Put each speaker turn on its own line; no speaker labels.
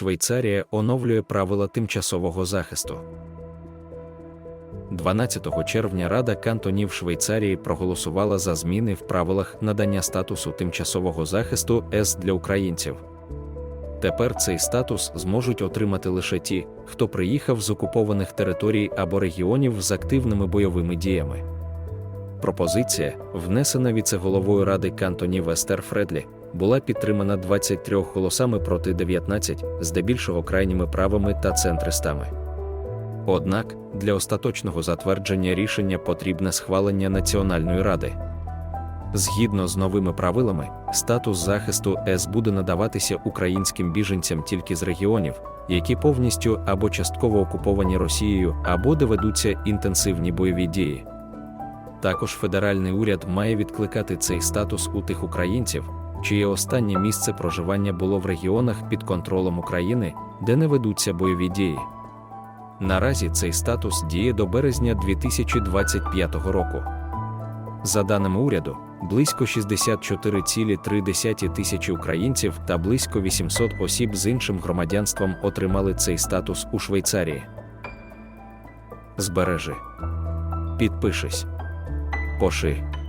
Швейцарія оновлює правила тимчасового захисту. 12 червня Рада кантонів Швейцарії проголосувала за зміни в правилах надання статусу тимчасового захисту С для українців. Тепер цей статус зможуть отримати лише ті, хто приїхав з окупованих територій або регіонів з активними бойовими діями. Пропозиція, внесена віцеголовою Ради кантонів Естер Фредлі, була підтримана 23 голосами проти 19, здебільшого крайніми правими та центристами. Однак для остаточного затвердження рішення потрібне схвалення Національної ради. Згідно з новими правилами, статус захисту С буде надаватися українським біженцям тільки з регіонів, які повністю або частково окуповані Росією, або де ведуться інтенсивні бойові дії. Також федеральний уряд має відкликати цей статус у тих українців, чиє останнє місце проживання було в регіонах під контролем України, де не ведуться бойові дії. Наразі цей статус діє до березня 2025 року. За даними уряду, близько 64,3 тисячі українців та близько 800 осіб з іншим громадянством отримали цей статус у Швейцарії. Збережи. Підпишись. Поши.